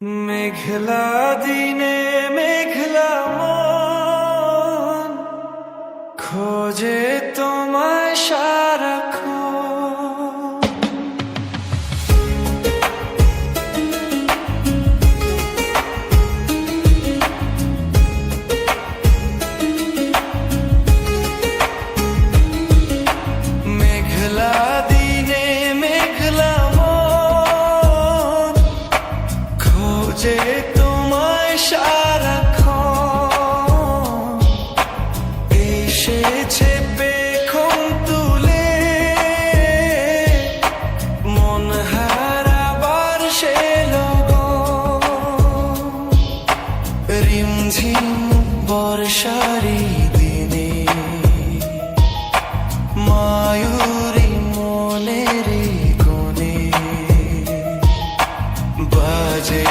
মেঘলা দিনে মেঘলা সারি দিনে মায়ুরি মনের কোণে বাজে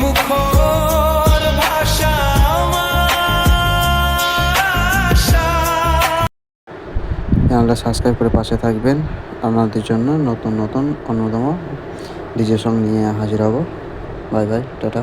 মুখর চ্যানেলটা সাবস্ক্রাইব করে পাশে থাকবেন। আপনাদের জন্য নতুন নতুন, অন্যতম ডিজে সং নিয়ে হাজির হব। Bye bye, tata.